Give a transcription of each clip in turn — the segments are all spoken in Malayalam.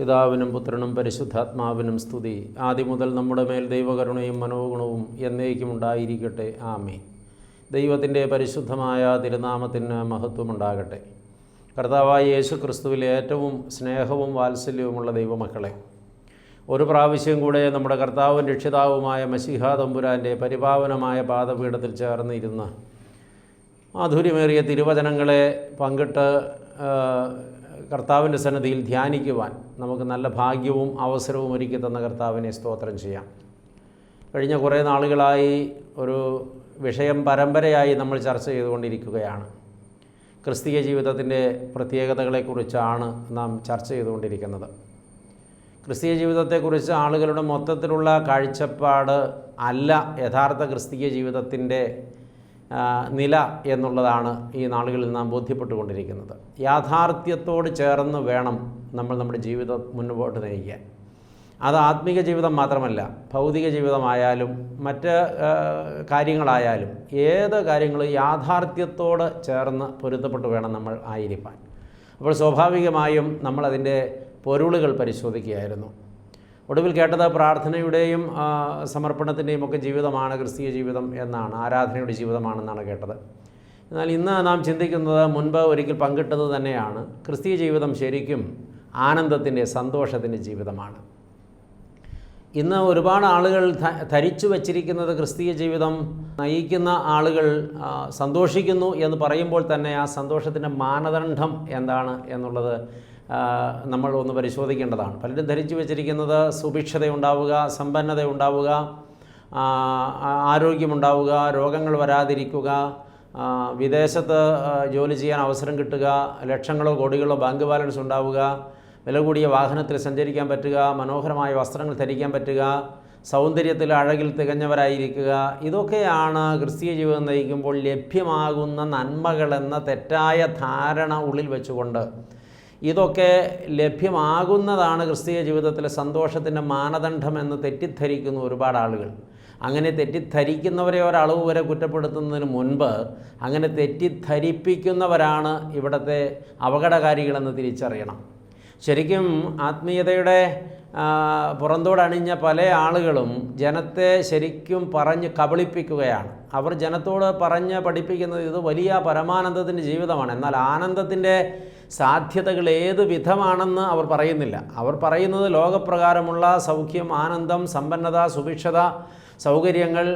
പിതാവിനും പുത്രനും പരിശുദ്ധാത്മാവിനും സ്തുതി. ആദ്യം മുതൽ നമ്മുടെ മേൽ ദൈവകരുണയും മനോഗുണവും എന്നേക്കും ഉണ്ടായിരിക്കട്ടെ. ആമേ ദൈവത്തിന്റെ പരിശുദ്ധമായ തിരുനാമത്തിന് മഹത്വമുണ്ടാകട്ടെ. കർത്താവായ യേശു ക്രിസ്തുവിൽ ഏറ്റവും സ്നേഹവും വാത്സല്യവുമുള്ള ദൈവമക്കളെ ഒരു പ്രാവശ്യം കൂടെ നമ്മുടെ കർത്താവും രക്ഷിതാവുമായ മസിഹ തമ്പുരാന്റെ പരിപാവനമായ പാദപീഠത്തിൽ ചേർന്നിരുന്ന മാധുര്യമേറിയ തിരുവചനങ്ങളെ പങ്കിട്ട് കർത്താവിന്റെ സന്നദ്ധിയിൽ ധ്യാനിക്കുവാൻ നമുക്ക് നല്ല ഭാഗ്യവും അവസരവും ഒരുക്കി തന്ന കർത്താവിനെ സ്തോത്രം ചെയ്യാം. കഴിഞ്ഞ കുറേ നാളുകളായി ഒരു വിഷയം പരമ്പരയായി നമ്മൾ ചർച്ച ചെയ്തുകൊണ്ടിരിക്കുകയാണ്. ക്രിസ്തീയ ജീവിതത്തിന്റെ പ്രത്യേകതകളെക്കുറിച്ചാണ് നാം ചർച്ച ചെയ്തുകൊണ്ടിരിക്കുന്നത്. ക്രിസ്തീയ ജീവിതത്തെക്കുറിച്ച് ആളുകളുടെ മൊത്തത്തിലുള്ള കാഴ്ചപ്പാട് അല്ല യഥാർത്ഥ ക്രിസ്തീയ ജീവിതത്തിന്റെ നില എന്നുള്ളതാണ് ഈ നാളുകളിൽ നാം ബോധ്യപ്പെട്ടുകൊണ്ടിരിക്കുന്നത്. യാഥാർത്ഥ്യത്തോട് ചേർന്ന് വേണം നമ്മൾ നമ്മുടെ ജീവിതം മുന്നോട്ട് നയിക്കാൻ. അത് ആത്മീക ജീവിതം മാത്രമല്ല ഭൗതിക ജീവിതമായാലും മറ്റ് കാര്യങ്ങളായാലും ഏത് കാര്യങ്ങളും യാഥാർത്ഥ്യത്തോട് ചേർന്ന് പൊരുത്തപ്പെട്ട് വേണം നമ്മൾ ആയിരിക്കാൻ. അപ്പോൾ സ്വാഭാവികമായും നമ്മളതിന്റെ പൊരുളുകൾ പരിശോധിക്കുകയായിരുന്നു. ഒടുവിൽ കേട്ടത് പ്രാർത്ഥനയുടെയും സമർപ്പണത്തിന്റെയും ഒക്കെ ജീവിതമാണ് ക്രിസ്തീയ ജീവിതം എന്നാണ് ആരാധനയുടെ ജീവിതമാണെന്നാണ് കേട്ടത്. എന്നാൽ ഇന്ന് നാം ചിന്തിക്കുന്നത് മുൻപ് ഒരിക്കൽ പങ്കിട്ടത് തന്നെയാണ്. ക്രിസ്തീയ ജീവിതം ശരിക്കും ആനന്ദത്തിന്റെ സന്തോഷത്തിന്റെ ജീവിതമാണ്. ഇന്ന് ഒരുപാട് ആളുകൾ ധരിച്ചു വച്ചിരിക്കുന്നത് ക്രിസ്തീയ ജീവിതം നയിക്കുന്ന ആളുകൾ സന്തോഷിക്കുന്നു എന്ന് പറയുമ്പോൾ തന്നെ ആ സന്തോഷത്തിന്റെ മാനദണ്ഡം എന്താണ് എന്നുള്ളത് നമ്മൾ ഒന്ന് പരിശോധിക്കേണ്ടതാണ്. പലരും ധരിച്ചു വച്ചിരിക്കുന്നത് സുഭിക്ഷതയുണ്ടാവുക സമ്പന്നതയുണ്ടാവുക സമ്പന്നത ഉണ്ടാവുക ആരോഗ്യമുണ്ടാവുക രോഗങ്ങൾ വരാതിരിക്കുക വിദേശത്ത് ജോലി ചെയ്യാൻ അവസരം കിട്ടുക ലക്ഷങ്ങളോ കോടികളോ ബാങ്ക് ബാലൻസ് ഉണ്ടാവുക വില കൂടിയ വാഹനത്തിൽ സഞ്ചരിക്കാൻ പറ്റുക മനോഹരമായ വസ്ത്രങ്ങൾ ധരിക്കാൻ പറ്റുക സൗന്ദര്യത്തിൽ അഴകിൽ തികഞ്ഞവരായിരിക്കുക ഇതൊക്കെയാണ് ക്രിസ്തീയ ജീവിതം നയിക്കുമ്പോൾ ലഭ്യമാകുന്ന നന്മകളെന്ന തെറ്റായ ധാരണ ഉള്ളിൽ വെച്ചുകൊണ്ട് ഇതൊക്കെ ലഭ്യമാകുന്നതാണ് ക്രിസ്തീയ ജീവിതത്തിലെ സന്തോഷത്തിന്റെ മാനദണ്ഡമെന്ന് തെറ്റിദ്ധരിക്കുന്ന ഒരുപാട് ആളുകൾ. അങ്ങനെ തെറ്റിദ്ധരിക്കുന്നവരെ ഒരളവ് വരെ കുറ്റപ്പെടുത്തുന്നതിന് മുൻപ് അങ്ങനെ തെറ്റിദ്ധരിപ്പിക്കുന്നവരാണ് ഇവിടുത്തെ അപകടകാരികളെന്ന് തിരിച്ചറിയണം. ശരിക്കും ആത്മീയതയുടെ പുറന്തോടണിഞ്ഞ പല ആളുകളും ജനത്തെ ശരിക്കും പറഞ്ഞ് കബളിപ്പിക്കുകയാണ്. അവർ ജനത്തോട് പറഞ്ഞ് പഠിപ്പിക്കുന്നത് ഇത് വലിയ പരമാനന്ദത്തിന്റെ ജീവിതമാണ്. എന്നാൽ ആനന്ദത്തിന്റെ സാധ്യതകൾ ഏത് വിധമാണെന്ന് അവർ പറയുന്നില്ല. അവർ പറയുന്നത് ലോകപ്രകാരമുള്ള സൗഖ്യം ആനന്ദം സമ്പന്നത സുഭിക്ഷത സൗകര്യങ്ങൾ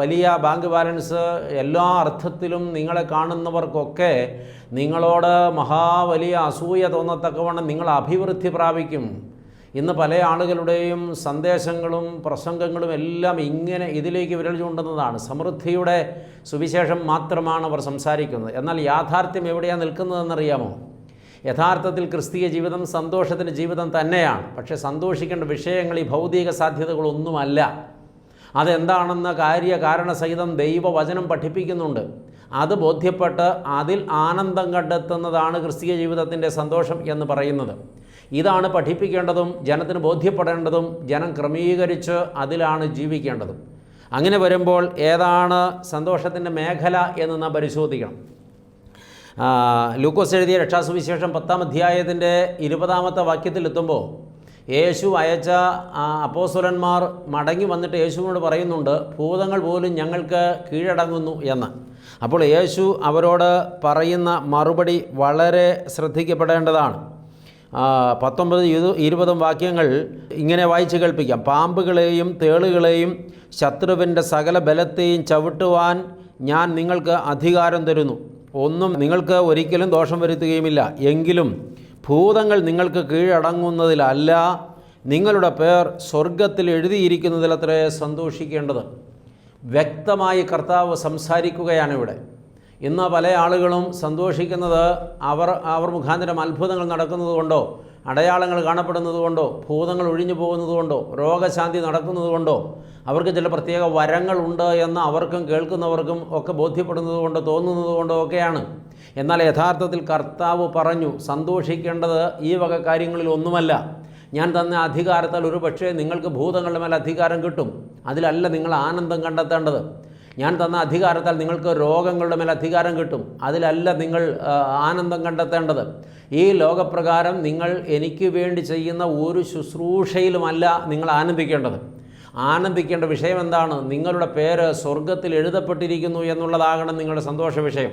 വലിയ ബാങ്ക് ബാലൻസ് എല്ലാ അർത്ഥത്തിലും നിങ്ങളെ കാണുന്നവർക്കൊക്കെ നിങ്ങളോട് മഹാ വലിയ അസൂയ തോന്നത്തക്കവണ്ണം നിങ്ങൾ അഭിവൃദ്ധി പ്രാപിക്കും. ഇന്ന് പല ആളുകളുടെയും സന്ദേശങ്ങളും പ്രസംഗങ്ങളും എല്ലാം ഇങ്ങനെ ഇതിലേക്ക് വിരൽ ചൂണ്ടുന്നതാണ്. സമൃദ്ധിയുടെ സുവിശേഷം മാത്രമാണ് അവർ സംസാരിക്കുന്നത്. എന്നാൽ യാഥാർത്ഥ്യം എവിടെയാണ് നിൽക്കുന്നതെന്നറിയാമോ? യഥാർത്ഥത്തിൽ ക്രിസ്തീയ ജീവിതം സന്തോഷത്തിന്റെ ജീവിതം തന്നെയാണ്. പക്ഷേ സന്തോഷിക്കേണ്ട വിഷയങ്ങൾ ഈ ഭൗതിക സാധ്യതകളൊന്നുമല്ല. അതെന്താണെന്ന കാര്യ കാരണസഹിതം ദൈവവചനം പഠിപ്പിക്കുന്നുണ്ട്. അത് ബോധ്യപ്പെട്ട് അതിൽ ആനന്ദം കണ്ടെത്തുന്നതാണ് ക്രിസ്തീയ ജീവിതത്തിന്റെ സന്തോഷം എന്ന് പറയുന്നത്. ഇതാണ് പഠിപ്പിക്കേണ്ടതും ജനത്തിന് ബോധ്യപ്പെടേണ്ടതും ജനം ക്രമീകരിച്ച് അതിലാണ് ജീവിക്കേണ്ടതും. അങ്ങനെ വരുമ്പോൾ ഏതാണ് സന്തോഷത്തിന്റെ മേഖല എന്ന് നാം പരിശോധിക്കണം. ലൂക്കോസ് എഴുതിയ രക്ഷാസുവിശേഷം പത്താം അധ്യായത്തിന്റെ ഇരുപതാമത്തെ വാക്യത്തിലെത്തുമ്പോൾ യേശു അയച്ച അപ്പോസുരന്മാർ മടങ്ങി വന്നിട്ട് യേശുവിനോട് പറയുന്നുണ്ട് ഭൂതങ്ങൾ പോലും ഞങ്ങൾക്ക് കീഴടങ്ങുന്നു എന്ന്. അപ്പോൾ യേശു അവരോട് പറയുന്ന മറുപടി വളരെ ശ്രദ്ധിക്കപ്പെടേണ്ടതാണ്. പത്തൊമ്പത് ഇരു ഇരുപതും വാക്യങ്ങൾ ഇങ്ങനെ വായിച്ച് കേൾപ്പിക്കാം. പാമ്പുകളെയും തേളുകളെയും ശത്രുവിന്റെ സകല ബലത്തെയും ചവിട്ടുവാൻ ഞാൻ നിങ്ങൾക്ക് അധികാരം തരുന്നു. ഒന്നും നിങ്ങൾക്ക് ഒരിക്കലും ദോഷം വരുത്തുകയുമില്ല. എങ്കിലും ഭൂതങ്ങൾ നിങ്ങൾക്ക് കീഴടങ്ങുന്നതിലല്ല നിങ്ങളുടെ പേർ സ്വർഗത്തിൽ എഴുതിയിരിക്കുന്നതിൽ അത്രേ സന്തോഷിക്കേണ്ടത്. വ്യക്തമായി കർത്താവ് സംസാരിക്കുകയാണ് ഇവിടെ. ഇന്ന് പല ആളുകളും സന്തോഷിക്കുന്നത് അവർ അവർ മുഖാന്തരം അത്ഭുതങ്ങൾ നടക്കുന്നത് കൊണ്ടോ അടയാളങ്ങൾ കാണപ്പെടുന്നത് കൊണ്ടോ ഭൂതങ്ങൾ ഒഴിഞ്ഞു പോകുന്നത് കൊണ്ടോ രോഗശാന്തി നടക്കുന്നത് കൊണ്ടോ അവർക്ക് ചില പ്രത്യേക വരങ്ങളുണ്ട് എന്ന് അവർക്കും കേൾക്കുന്നവർക്കും ഒക്കെ ബോധ്യപ്പെടുന്നത് കൊണ്ടോ തോന്നുന്നത് കൊണ്ടോ ഒക്കെയാണ്. എന്നാൽ യഥാർത്ഥത്തിൽ കർത്താവ് പറഞ്ഞു സന്തോഷിക്കേണ്ടത് ഈ വക കാര്യങ്ങളിൽ ഒന്നുമല്ല. ഞാൻ തന്ന അധികാരത്താൽ ഒരു പക്ഷേ നിങ്ങൾക്ക് ഭൂതങ്ങളുടെ മേലെ അധികാരം കിട്ടും. അതിലല്ല നിങ്ങൾ ആനന്ദം കണ്ടെത്തേണ്ടത്. ഞാൻ തന്ന അധികാരത്താൽ നിങ്ങൾക്ക് രോഗങ്ങളുടെ മേൽ അധികാരം കിട്ടും. അതിലല്ല നിങ്ങൾ ആനന്ദം കണ്ടെത്തേണ്ടത്. ഈ ലോകപ്രകാരം നിങ്ങൾ എനിക്ക് വേണ്ടി ചെയ്യുന്ന ഒരു ശുശ്രൂഷയിലുമല്ല നിങ്ങൾ ആനന്ദിക്കേണ്ടത്. ആനന്ദിക്കേണ്ട വിഷയം എന്താണ്? നിങ്ങളുടെ പേര് സ്വർഗത്തിൽ എഴുതപ്പെട്ടിരിക്കുന്നു എന്നുള്ളതാകണം നിങ്ങളുടെ സന്തോഷ വിഷയം.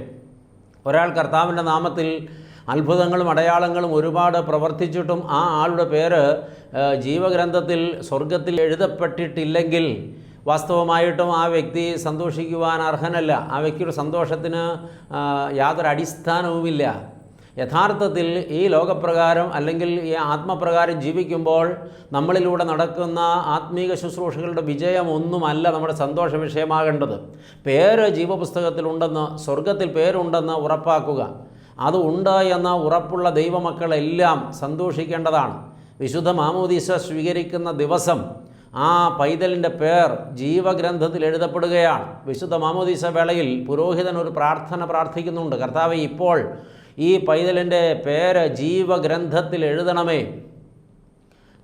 ഒരാൾ കർത്താവിന്റെ നാമത്തിൽ അത്ഭുതങ്ങളും അടയാളങ്ങളും ഒരുപാട് പ്രവർത്തിച്ചിട്ടും ആ ആളുടെ പേര് ജീവഗ്രന്ഥത്തിൽ സ്വർഗത്തിൽ എഴുതപ്പെട്ടിട്ടില്ലെങ്കിൽ വാസ്തവമായിട്ടും ആ വ്യക്തി സന്തോഷിക്കുവാൻ അർഹനല്ല. ആ വ്യക്തിയുടെ സന്തോഷത്തിന് യാതൊരു അടിസ്ഥാനവുമില്ല. യഥാർത്ഥത്തിൽ ഈ ലോകപ്രകാരം അല്ലെങ്കിൽ ഈ ആത്മപ്രകാരം ജീവിക്കുമ്പോൾ നമ്മളിലൂടെ നടക്കുന്ന ആത്മീക ശുശ്രൂഷകളുടെ വിജയമൊന്നുമല്ല നമ്മുടെ സന്തോഷ വിഷയമാകേണ്ടത്. പേര് ജീവപുസ്തകത്തിലുണ്ടെന്ന് സ്വർഗത്തിൽ പേരുണ്ടെന്ന് ഉറപ്പാക്കുക. അത് ഉണ്ട് എന്ന ഉറപ്പുള്ള ദൈവമക്കളെല്ലാം സന്തോഷിക്കേണ്ടതാണ്. വിശുദ്ധ മാമോദീസ സ്വീകരിക്കുന്ന ദിവസം ആ പൈതലിന്റെ പേർ ജീവഗ്രന്ഥത്തിൽ എഴുതപ്പെടുകയാണ്. വിശുദ്ധ മാമോദീസ വേളയിൽ പുരോഹിതൻ ഒരു പ്രാർത്ഥന പ്രാർത്ഥിക്കുന്നുണ്ട്. കർത്താവ് ഇപ്പോൾ ഈ പൈതലിന്റെ പേര് ജീവഗ്രന്ഥത്തിൽ എഴുതണമേ.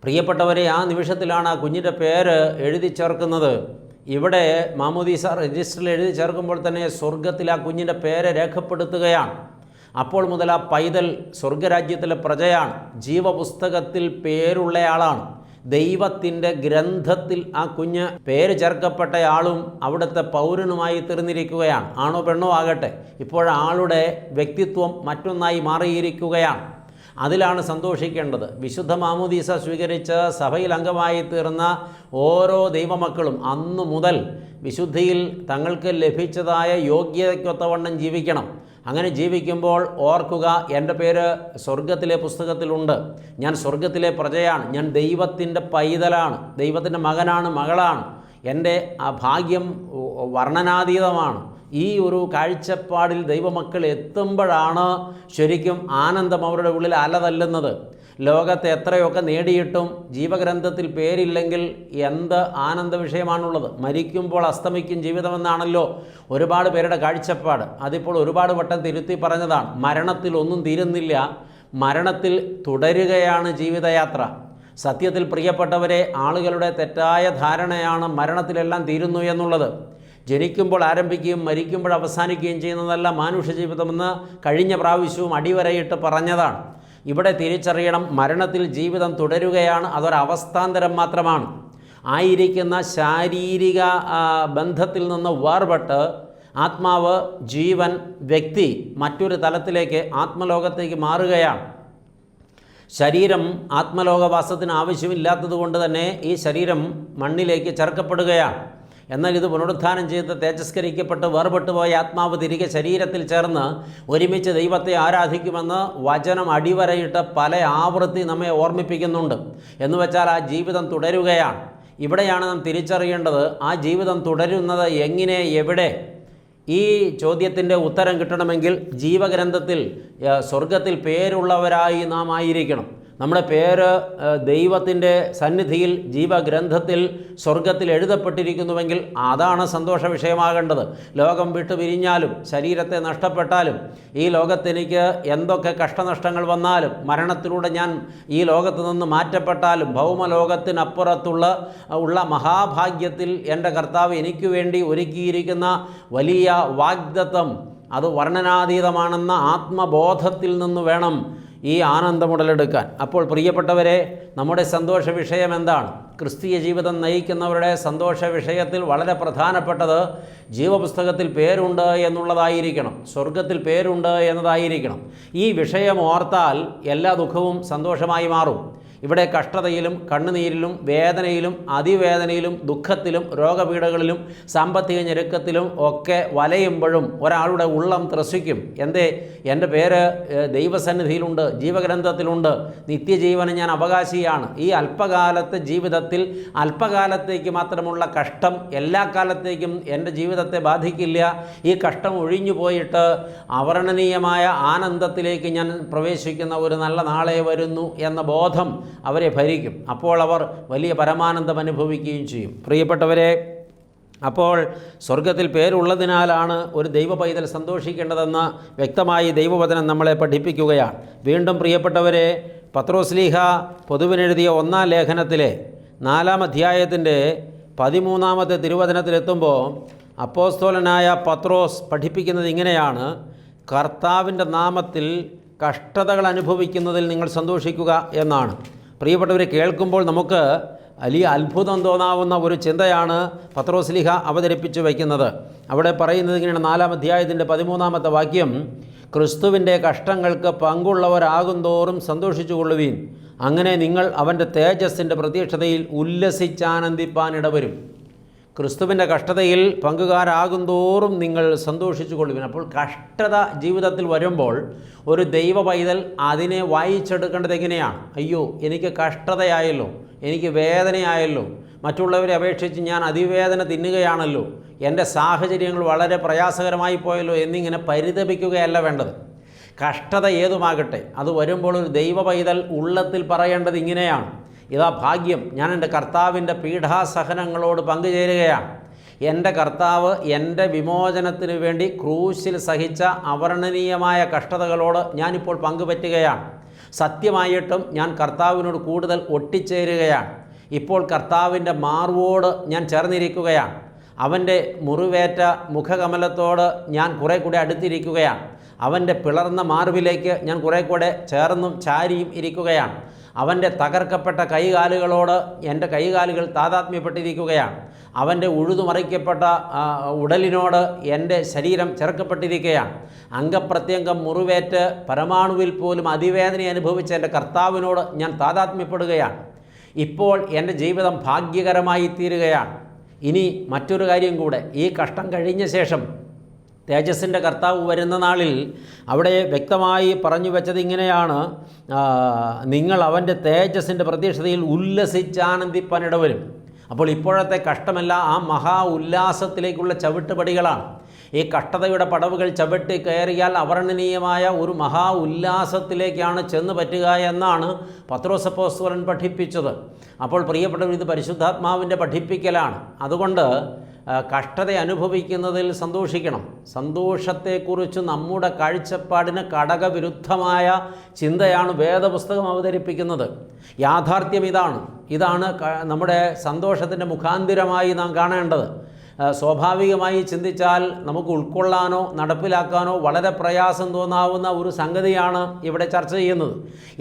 പ്രിയപ്പെട്ടവരെ ആ നിമിഷത്തിലാണ് ആ കുഞ്ഞിന്റെ പേര് എഴുതി ചേർക്കുന്നത്. ഇവിടെ മാമോദീസ രജിസ്റ്ററിൽ എഴുതി ചേർക്കുമ്പോൾ തന്നെ സ്വർഗത്തിൽ ആ കുഞ്ഞിന്റെ പേര് രേഖപ്പെടുത്തുകയാണ്. അപ്പോൾ മുതൽ ആ പൈതൽ സ്വർഗരാജ്യത്തിലെ പ്രജയാണ്. ജീവപുസ്തകത്തിൽ പേരുള്ളയാളാണ് ദൈവത്തിന്റെ ഗ്രന്ഥത്തിൽ ആ കുഞ്ഞ് പേര് ചേർക്കപ്പെട്ടയാളും അവിടുത്തെ പൗരനുമായി തീർന്നിരിക്കുകയാണ് ആണോ പെണ്ണോ ആകട്ടെ. ഇപ്പോഴാളുടെ വ്യക്തിത്വം മറ്റൊന്നായി മാറിയിരിക്കുകയാണ്. അതിലാണ് സന്തോഷിക്കേണ്ടത്. വിശുദ്ധ മാമുദീസ സ്വീകരിച്ച് സഭയിൽ അംഗമായി തീർന്ന ഓരോ ദൈവമക്കളും അന്നു മുതൽ വിശുദ്ധിയിൽ തങ്ങൾക്ക് ലഭിച്ചതായ യോഗ്യതയ്ക്കൊത്തവണ്ണം ജീവിക്കണം. അങ്ങനെ ജീവിക്കുമ്പോൾ ഓർക്കുക എന്റെ പേര് സ്വർഗത്തിലെ പുസ്തകത്തിലുണ്ട്. ഞാൻ സ്വർഗത്തിലെ പ്രജയാണ്. ഞാൻ ദൈവത്തിന്റെ പൈതലാണ്. ദൈവത്തിന്റെ മകനാണ് മകളാണ്. എന്റെ ആ ഭാഗ്യം വർണനാതീതമാണ്. ഈ ഒരു കാഴ്ചപ്പാടിൽ ദൈവമക്കൾ എത്തുമ്പോഴാണ് ശരിക്കും ആനന്ദം അവരുടെ ഉള്ളിൽ അലതല്ലുന്നത്. ലോകത്തെ എത്രയൊക്കെ നേടിയിട്ടും ജീവഗ്രന്ഥത്തിൽ പേരില്ലെങ്കിൽ എന്ത് ആനന്ദ വിഷയമാണുള്ളത്? മരിക്കുമ്പോൾ അസ്തമിക്കും ജീവിതമെന്നാണല്ലോ ഒരുപാട് പേരുടെ കാഴ്ചപ്പാട്. അതിപ്പോൾ ഒരുപാട് വട്ടം തിരുത്തി പറഞ്ഞതാണ് മരണത്തിൽ ഒന്നും തീരുന്നില്ല മരണത്തിൽ തുടരുകയാണ് ജീവിതയാത്ര. സത്യത്തിൽ പ്രിയപ്പെട്ടവരെ ആളുകളുടെ തെറ്റായ ധാരണയാണ് മരണത്തിലെല്ലാം തീരുന്നു എന്നുള്ളത്. ജനിക്കുമ്പോൾ ആരംഭിക്കുകയും മരിക്കുമ്പോൾ അവസാനിക്കുകയും ചെയ്യുന്നതല്ല മാനുഷ്യ ജീവിതമെന്ന് കഴിഞ്ഞ പ്രാവശ്യവും അടിവരയിട്ട് പറഞ്ഞതാണ്. ഇവിടെ തിരിച്ചറിയണം മരണത്തിൽ ജീവിതം തുടരുകയാണ്. അതൊരവസ്ഥാന്തരം മാത്രമാണ്. ആയിരിക്കുന്ന ശാരീരിക ബന്ധത്തിൽ നിന്ന് വേർപെട്ട് ആത്മാവ് ജീവൻ വ്യക്തി മറ്റൊരു തലത്തിലേക്ക് ആത്മലോകത്തേക്ക് മാറുകയാണ്. ശരീരം ആത്മലോകവാസത്തിന് ആവശ്യമില്ലാത്തത് കൊണ്ട് തന്നെ ഈ ശരീരം മണ്ണിലേക്ക് ചേർക്കപ്പെടുകയാണ്. എന്നാൽ ഇത് പുനരുത്ഥാനം ചെയ്ത് തേജസ്കരിക്കപ്പെട്ട് വേർപെട്ടു പോയ ആത്മാവ് തിരികെ ശരീരത്തിൽ ചേർന്ന് ഒരുമിച്ച് ദൈവത്തെ ആരാധിക്കുമെന്ന് വചനം അടിവരയിട്ട് പല ആവൃത്തി നമ്മെ ഓർമ്മിപ്പിക്കുന്നുണ്ട്. എന്ന് വെച്ചാൽ ആ ജീവിതം തുടരുകയാണ്. ഇവിടെയാണ് നാം തിരിച്ചറിയേണ്ടത് ആ ജീവിതം തുടരുന്നത് എങ്ങനെ എവിടെ? ഈ ചോദ്യത്തിന്റെ ഉത്തരം കിട്ടണമെങ്കിൽ ജീവഗ്രന്ഥത്തിൽ സ്വർഗത്തിൽ പേരുള്ളവരായി നാം ആയിരിക്കണം. നമ്മുടെ പേര് ദൈവത്തിന്റെ സന്നിധിയിൽ ജീവഗ്രന്ഥത്തിൽ സ്വർഗത്തിൽ എഴുതപ്പെട്ടിരിക്കുന്നുവെങ്കിൽ അതാണ് സന്തോഷ വിഷയമാകേണ്ടത്. ലോകം വിട്ടു പിരിഞ്ഞാലും ശരീരത്തെ നഷ്ടപ്പെട്ടാലും ഈ ലോകത്തെനിക്ക് എന്തൊക്കെ കഷ്ടനഷ്ടങ്ങൾ വന്നാലും മരണത്തിലൂടെ ഞാൻ ഈ ലോകത്ത് നിന്ന് മാറ്റപ്പെട്ടാലും ഭൗമലോകത്തിനപ്പുറത്തുള്ള ഉള്ള മഹാഭാഗ്യത്തിൽ എന്റെ കർത്താവ് എനിക്ക് വേണ്ടി ഒരുക്കിയിരിക്കുന്ന വലിയ വാഗ്ദത്തം അത് വർണനാതീതമാണെന്ന ആത്മബോധത്തിൽ നിന്ന് വേണം ഈ ആനന്ദം ഉടലെടുക്കാൻ. അപ്പോൾ പ്രിയപ്പെട്ടവരെ നമ്മുടെ സന്തോഷ വിഷയം എന്താണ്? ക്രിസ്തീയ ജീവിതം നയിക്കുന്നവരുടെ സന്തോഷ വിഷയത്തിൽ വളരെ പ്രധാനപ്പെട്ടത് ജീവപുസ്തകത്തിൽ പേരുണ്ട് എന്നുള്ളതായിരിക്കണം. സ്വർഗത്തിൽ പേരുണ്ട് എന്നതായിരിക്കണം. ഈ വിഷയം ഓർത്താൽ എല്ലാ ദുഃഖവും സന്തോഷമായി മാറും. ഇവിടെ കഷ്ടതയിലും കണ്ണുനീരിലും വേദനയിലും അതിവേദനയിലും ദുഃഖത്തിലും രോഗപീഠകളിലും സാമ്പത്തിക ഞെരുക്കത്തിലും ഒക്കെ വലയുമ്പോഴും ഒരാളുടെ ഉള്ളം ത്രസിക്കും. എന്തേ? എന്റെ പേര് ദൈവസന്നിധിയിലുണ്ട് ജീവഗ്രന്ഥത്തിലുണ്ട്. നിത്യജീവന് ഞാൻ അവകാശിയാണ്. ഈ അല്പകാലത്തെ ജീവിതത്തിൽ അല്പകാലത്തേക്ക് മാത്രമുള്ള കഷ്ടം എല്ലാ കാലത്തേക്കും എന്റെ ജീവിതത്തെ ബാധിക്കില്ല. ഈ കഷ്ടം ഒഴിഞ്ഞു പോയിട്ട് അവർണനീയമായ ആനന്ദത്തിലേക്ക് ഞാൻ പ്രവേശിക്കുന്ന ഒരു നല്ല നാളെ വരുന്നു എന്ന ബോധം അവരെ ഭരിക്കും. അപ്പോൾ അവർ വലിയ പരമാനന്ദം അനുഭവിക്കുകയും ചെയ്യും. പ്രിയപ്പെട്ടവരെ അപ്പോൾ സ്വർഗത്തിൽ പേരുള്ളതിനാലാണ് ഒരു ദൈവ പൈതൽ സന്തോഷിക്കേണ്ടതെന്ന് വ്യക്തമായി ദൈവവചനം നമ്മളെ പഠിപ്പിക്കുകയാണ്. വീണ്ടും പ്രിയപ്പെട്ടവരെ പത്രോസ്ലീഹ പൊതുവിനെഴുതിയ ഒന്നാം ലേഖനത്തിലെ നാലാം അധ്യായത്തിന്റെ പതിമൂന്നാമത്തെ തിരുവചനത്തിലെത്തുമ്പോൾ അപ്പോസ്തോലനായ പത്രോസ് പഠിപ്പിക്കുന്നത് ഇങ്ങനെയാണ്. കർത്താവിന്റെ നാമത്തിൽ കഷ്ടതകൾ അനുഭവിക്കുന്നതിൽ നിങ്ങൾ സന്തോഷിക്കുക എന്നാണ്. പ്രിയപ്പെട്ടവരെ കേൾക്കുമ്പോൾ നമുക്ക് വലിയ അത്ഭുതം തോന്നാവുന്ന ഒരു ചിന്തയാണ് പത്രോസ്ലിഹ അവതരിപ്പിച്ചു വയ്ക്കുന്നത്. അവിടെ പറയുന്നത് ഇങ്ങനെയാണ്. നാലാം അധ്യായത്തിന്റെ പതിമൂന്നാമത്തെ വാക്യം ക്രിസ്തുവിന്റെ കഷ്ടങ്ങൾക്ക് പങ്കുള്ളവരാകും തോറും സന്തോഷിച്ചു കൊള്ളുവീൻ അങ്ങനെ നിങ്ങൾ അവന്റെ തേജസ്സിന്റെ പ്രതീക്ഷതയിൽ ഉല്ലസിച്ചാനന്ദിപ്പാൻ ഇടവരും. ക്രിസ്തുവിന്റെ കഷ്ടതയിൽ പങ്കുകാരാകും തോറും നിങ്ങൾ സന്തോഷിച്ചു കൊള്ളുവിൻ അപ്പോൾ കഷ്ടത ജീവിതത്തിൽ വരുമ്പോൾ ഒരു ദൈവ പൈതൽ അതിനെ വായിച്ചെടുക്കേണ്ടത് എങ്ങനെയാണ്? അയ്യോ എനിക്ക് കഷ്ടതയായല്ലോ എനിക്ക് വേദനയായല്ലോ മറ്റുള്ളവരെ അപേക്ഷിച്ച് ഞാൻ അതിവേദന തിന്നുകയാണല്ലോ എന്റെ സാഹചര്യങ്ങൾ വളരെ പ്രയാസകരമായി പോയല്ലോ എന്നിങ്ങനെ പരിതപിക്കുകയല്ല വേണ്ടത്. കഷ്ടത ഏതുമാകട്ടെ അത് വരുമ്പോൾ ഒരു ദൈവ പൈതൽ ഉള്ളത്തിൽ പറയേണ്ടത് ഇങ്ങനെയാണ്. ഇതാ ഭാഗ്യം. ഞാൻ എന്റെ കർത്താവിന്റെ പീഠാസഹനങ്ങളോട് പങ്കുചേരുകയാണ്. എന്റെ കർത്താവ് എന്റെ വിമോചനത്തിന് വേണ്ടി ക്രൂശിൽ സഹിച്ച അവർണനീയമായ കഷ്ടതകളോട് ഞാനിപ്പോൾ പങ്കുപറ്റുകയാണ്. സത്യമായിട്ടും ഞാൻ കർത്താവിനോട് കൂടുതൽ ഒട്ടിച്ചേരുകയാണ്. ഇപ്പോൾ കർത്താവിന്റെ മാർവോട് ഞാൻ ചേർന്നിരിക്കുകയാണ്. അവന്റെ മുറിവേറ്റ മുഖകമലത്തോട് ഞാൻ കുറേ കൂടെ അടുത്തിരിക്കുകയാണ്. അവന്റെ പിളർന്ന മാർവിലേക്ക് ഞാൻ കുറേ കൂടെ ചേർന്നും ചാരിയും ഇരിക്കുകയാണ്. അവന്റെ തകർക്കപ്പെട്ട കൈകാലുകളോട് എന്റെ കൈകാലുകൾ താതാത്മ്യപ്പെട്ടിരിക്കുകയാണ്. അവന്റെ ഉഴുതുമറിക്കപ്പെട്ട ഉടലിനോട് എന്റെ ശരീരം ചെറുക്കപ്പെട്ടിരിക്കുകയാണ്. അംഗപ്രത്യംഗം മുറിവേറ്റ് പരമാണുവിൽ പോലും അതിവേദന അനുഭവിച്ച എന്റെ കർത്താവിനോട് ഞാൻ താതാത്മ്യപ്പെടുകയാണ്. ഇപ്പോൾ എന്റെ ജീവിതം ഭാഗ്യകരമായി തീരുകയാണ് ഇനി മറ്റൊരു കാര്യം കൂടെ ഈ കഷ്ടം കഴിഞ്ഞ ശേഷം തേജസ്സിന്റെ കർത്താവ് വരുന്ന നാളിൽ അവിടെ വ്യക്തമായി പറഞ്ഞു വെച്ചത് ഇങ്ങനെയാണ്. നിങ്ങൾ അവന്റെ തേജസ്സിന്റെ പ്രതീക്ഷതയിൽ ഉല്ലസിച്ചാനന്ദിപ്പാൻ ഇടവരും അപ്പോൾ ഇപ്പോഴത്തെ കഷ്ടമല്ല ആ മഹാ ഉല്ലാസത്തിലേക്കുള്ള ചവിട്ടുപടികളാണ്. ഈ കഷ്ടതയുടെ പടവുകൾ ചവിട്ടി കയറിയാൽ അവർണനീയമായ ഒരു മഹാ ഉല്ലാസത്തിലേക്കാണ് ചെന്ന് പറ്റുക എന്നാണ് പത്രോസപ്പോസ്വരൻ പഠിപ്പിച്ചത്. അപ്പോൾ പ്രിയപ്പെട്ടവർ ഇത് പരിശുദ്ധാത്മാവിന്റെ പഠിപ്പിക്കലാണ്. അതുകൊണ്ട് കഷ്ടത അനുഭവിക്കുന്നതിൽ സന്തോഷിക്കണം. സന്തോഷത്തെക്കുറിച്ച് നമ്മുടെ കാഴ്ചപ്പാടിന് ഘടകവിരുദ്ധമായ ചിന്തയാണ് വേദപുസ്തകം അവതരിപ്പിക്കുന്നത്. യാഥാർത്ഥ്യം ഇതാണ്. ഇതാണ് നമ്മുടെ സന്തോഷത്തിന്റെ മുഖാന്തിരമായി നാം കാണേണ്ടത്. സ്വാഭാവികമായി ചിന്തിച്ചാൽ നമുക്ക് ഉൾക്കൊള്ളാനോ നടപ്പിലാക്കാനോ വളരെ പ്രയാസം തോന്നാവുന്ന ഒരു സംഗതിയാണ് ഇവിടെ ചർച്ച ചെയ്യുന്നത്.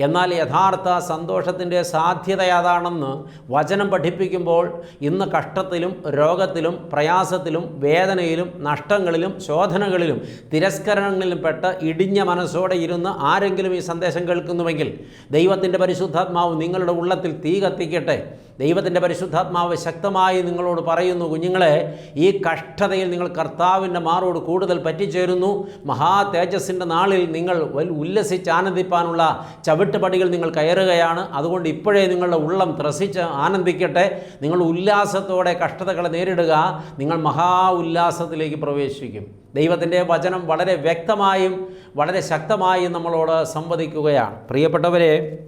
എന്നാൽ യഥാർത്ഥ സന്തോഷത്തിന്റെ സാധ്യത ഏതാണെന്ന് വചനം പഠിപ്പിക്കുമ്പോൾ ഇന്ന് കഷ്ടത്തിലും രോഗത്തിലും പ്രയാസത്തിലും വേദനയിലും നഷ്ടങ്ങളിലും ശോധനകളിലും തിരസ്കരണങ്ങളിലും പെട്ട് ഇടിഞ്ഞ മനസ്സോടെ ഇരുന്ന് ആരെങ്കിലും ഈ സന്ദേശം കേൾക്കുന്നുവെങ്കിൽ ദൈവത്തിന്റെ പരിശുദ്ധാത്മാവ് നിങ്ങളുടെ ഉള്ളത്തിൽ തീ കത്തിക്കട്ടെ. ദൈവത്തിന്റെ പരിശുദ്ധാത്മാവ് ശക്തമായി നിങ്ങളോട് പറയുന്നു കുഞ്ഞുങ്ങളെ ഈ കഷ്ടതയിൽ നിങ്ങൾ കർത്താവിന്റെ മാറോട് കൂടുതൽ പറ്റിച്ചേരുന്നു. മഹാ തേജസ്സിന്റെ നാളിൽ നിങ്ങൾ ഉല്ലസിച്ച് ആനന്ദിപ്പാനുള്ള ചവിട്ടുപടികൾ നിങ്ങൾ കയറുകയാണ്. അതുകൊണ്ട് ഇപ്പോഴേ നിങ്ങളുടെ ഉള്ളം ത്രസിച്ച് ആനന്ദിക്കട്ടെ. നിങ്ങൾ ഉല്ലാസത്തോടെ കഷ്ടതകളെ നേരിടുക. നിങ്ങൾ മഹാ ഉല്ലാസത്തിലേക്ക് പ്രവേശിക്കും. ദൈവത്തിന്റെ വചനം വളരെ വ്യക്തമായും വളരെ ശക്തമായും നമ്മളോട് സംവദിക്കുകയാണ്. പ്രിയപ്പെട്ടവരെ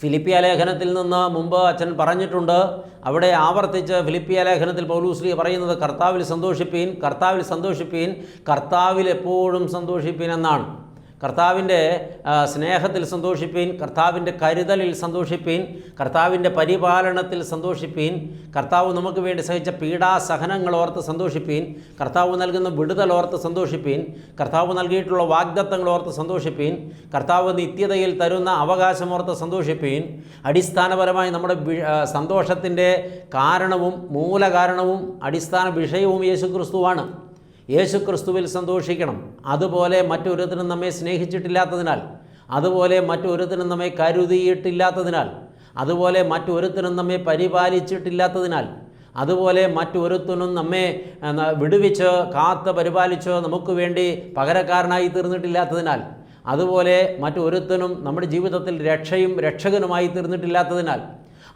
ഫിലിപ്പിയ ലേഖനത്തിൽ നിന്ന് മുമ്പ് അച്ഛൻ പറഞ്ഞിട്ടുണ്ട്. അവിടെ ആവർത്തിച്ച് ഫിലിപ്പിയ ലേഖനത്തിൽ പൗലൂസ്ലി പറയുന്നത് കർത്താവിൽ സന്തോഷിപ്പീൻ കർത്താവിൽ സന്തോഷിപ്പീൻ കർത്താവിൽ എപ്പോഴും സന്തോഷിപ്പീൻ എന്നാണ്. കർത്താവിന്റെ സ്നേഹത്തിൽ സന്തോഷിപ്പീൻ കർത്താവിന്റെ കരുതലിൽ സന്തോഷിപ്പീൻ കർത്താവിന്റെ പരിപാലനത്തിൽ സന്തോഷിപ്പീൻ കർത്താവ് നമുക്ക് വേണ്ടി സഹിച്ച പീഡാസഹനങ്ങൾ ഓർത്ത് സന്തോഷിപ്പീൻ കർത്താവ് നൽകുന്ന വിടുതൽ ഓർത്ത് സന്തോഷിപ്പീൻ കർത്താവ് നൽകിയിട്ടുള്ള വാഗ്ദത്തങ്ങൾ ഓർത്ത് സന്തോഷിപ്പീൻ കർത്താവ് നിത്യതയിൽ തരുന്ന അവകാശം ഓർത്ത് സന്തോഷിപ്പീൻ അടിസ്ഥാനപരമായി നമ്മുടെ സന്തോഷത്തിന്റെ കാരണവും മൂലകാരണവും അടിസ്ഥാന വിഷയവും യേശു ക്രിസ്തുവാണ് യേശു ക്രിസ്തുവിൽ സന്തോഷിക്കണം. അതുപോലെ മറ്റൊരുത്തിനും നമ്മെ സ്നേഹിച്ചിട്ടില്ലാത്തതിനാൽ അതുപോലെ മറ്റൊരുത്തിനും നമ്മെ കരുതിയിട്ടില്ലാത്തതിനാൽ അതുപോലെ മറ്റൊരുത്തിനും നമ്മെ പരിപാലിച്ചിട്ടില്ലാത്തതിനാൽ അതുപോലെ മറ്റൊരുത്തിനും നമ്മെ വിടുവിച്ച് കാത്ത് പരിപാലിച്ചോ നമുക്ക് വേണ്ടി പകരക്കാരനായി തീർന്നിട്ടില്ലാത്തതിനാൽ അതുപോലെ മറ്റൊരുത്തനും നമ്മുടെ ജീവിതത്തിൽ രക്ഷയും രക്ഷകനുമായി തീർന്നിട്ടില്ലാത്തതിനാൽ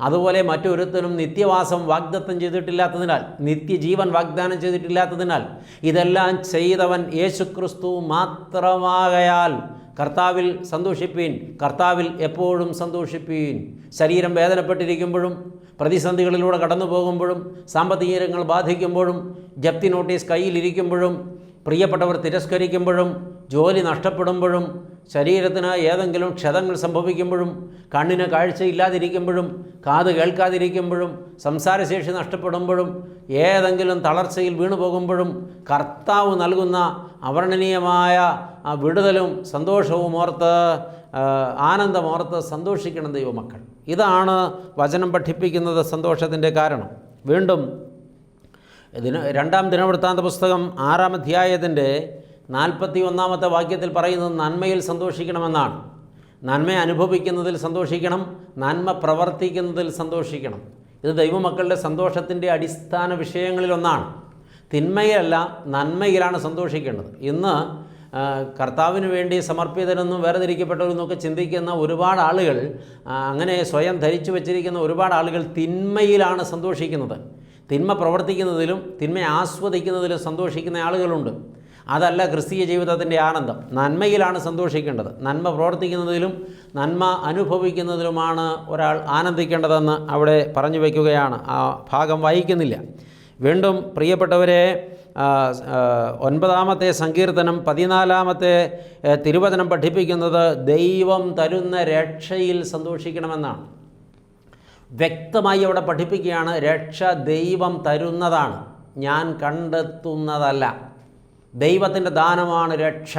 അതുപോലെ മറ്റൊരുത്തനും നിത്യവാസം വാഗ്ദത്തം ചെയ്തിട്ടില്ലാത്തതിനാൽ നിത്യജീവൻ വാഗ്ദാനം ചെയ്തിട്ടില്ലാത്തതിനാൽ ഇതെല്ലാം ചെയ്തവൻ യേശുക്രിസ്തു മാത്രമാകയാൽ കർത്താവിൽ സന്തോഷിപ്പീൻ കർത്താവിൽ എപ്പോഴും സന്തോഷിപ്പീൻ. ശരീരം വേദനപ്പെട്ടിരിക്കുമ്പോഴും പ്രതിസന്ധികളിലൂടെ കടന്നു പോകുമ്പോഴും സാമ്പത്തിക രംഗങ്ങൾ ബാധിക്കുമ്പോഴും ജപ്തി നോട്ടീസ് കയ്യിലിരിക്കുമ്പോഴും പ്രിയപ്പെട്ടവർ തിരസ്കരിക്കുമ്പോഴും ജോലി നഷ്ടപ്പെടുമ്പോഴും ശരീരത്തിന് ഏതെങ്കിലും ക്ഷതങ്ങൾ സംഭവിക്കുമ്പോഴും കണ്ണിന് കാഴ്ചയില്ലാതിരിക്കുമ്പോഴും കാത് കേൾക്കാതിരിക്കുമ്പോഴും സംസാരശേഷി നഷ്ടപ്പെടുമ്പോഴും ഏതെങ്കിലും തളർച്ചയിൽ വീണു പോകുമ്പോഴും കർത്താവ് നൽകുന്ന അവർണനീയമായ ആ വിടുതലും സന്തോഷവും ഓർത്ത് ആനന്ദമോർത്ത് സന്തോഷിക്കണം ദൈവമക്കൾ. ഇതാണ് വചനം പഠിപ്പിക്കുന്നത് സന്തോഷത്തിന്റെ കാരണം. വീണ്ടും ഇതിന് രണ്ടാം ദിനവൃത്താന്ത പുസ്തകം ആറാം അധ്യായത്തിന്റെ നാൽപ്പത്തി ഒന്നാമത്തെ വാക്യത്തിൽ പറയുന്നത് നന്മയിൽ സന്തോഷിക്കണമെന്നാണ്. നന്മ അനുഭവിക്കുന്നതിൽ സന്തോഷിക്കണം നന്മ പ്രവർത്തിക്കുന്നതിൽ സന്തോഷിക്കണം. ഇത് ദൈവമക്കളുടെ സന്തോഷത്തിന്റെ അടിസ്ഥാന വിഷയങ്ങളിലൊന്നാണ്. തിന്മയല്ല നന്മയിലാണ് സന്തോഷിക്കേണ്ടത്. ഇന്ന് കർത്താവിന് വേണ്ടി സമർപ്പിതരെന്നും വേർതിരിക്കപ്പെട്ടവരെന്നൊക്കെ ചിന്തിക്കുന്ന ഒരുപാട് ആളുകൾ അങ്ങനെ സ്വയം ധരിച്ചു വച്ചിരിക്കുന്ന ഒരുപാട് ആളുകൾ തിന്മയിലാണ് സന്തോഷിക്കുന്നത്. തിന്മ പ്രവർത്തിക്കുന്നതിലും തിന്മ ആസ്വദിക്കുന്നതിലും സന്തോഷിക്കുന്ന ആളുകളുണ്ട്. അതല്ല ക്രിസ്തീയ ജീവിതത്തിന്റെ ആനന്ദം. നന്മയിലാണ് സന്തോഷിക്കേണ്ടത്. നന്മ പ്രവർത്തിക്കുന്നതിലും നന്മ അനുഭവിക്കുന്നതിലുമാണ് ഒരാൾ ആനന്ദിക്കേണ്ടതെന്ന് അവിടെ പറഞ്ഞു വയ്ക്കുകയാണ്. ആ ഭാഗം വായിക്കുന്നില്ല. വീണ്ടും പ്രിയപ്പെട്ടവരെ ഒൻപതാമത്തെ സങ്കീർത്തനം പതിനാലാമത്തെ തിരുവചനം പഠിപ്പിക്കുന്നത് ദൈവം തരുന്ന രക്ഷയിൽ സന്തോഷിക്കണമെന്നാണ്. വ്യക്തമായി അവിടെ പഠിപ്പിക്കുകയാണ് രക്ഷ ദൈവം തരുന്നതാണ്. ഞാൻ കണ്ടെത്തുന്നതല്ല. ദൈവത്തിന്റെ ദാനമാണ് രക്ഷ.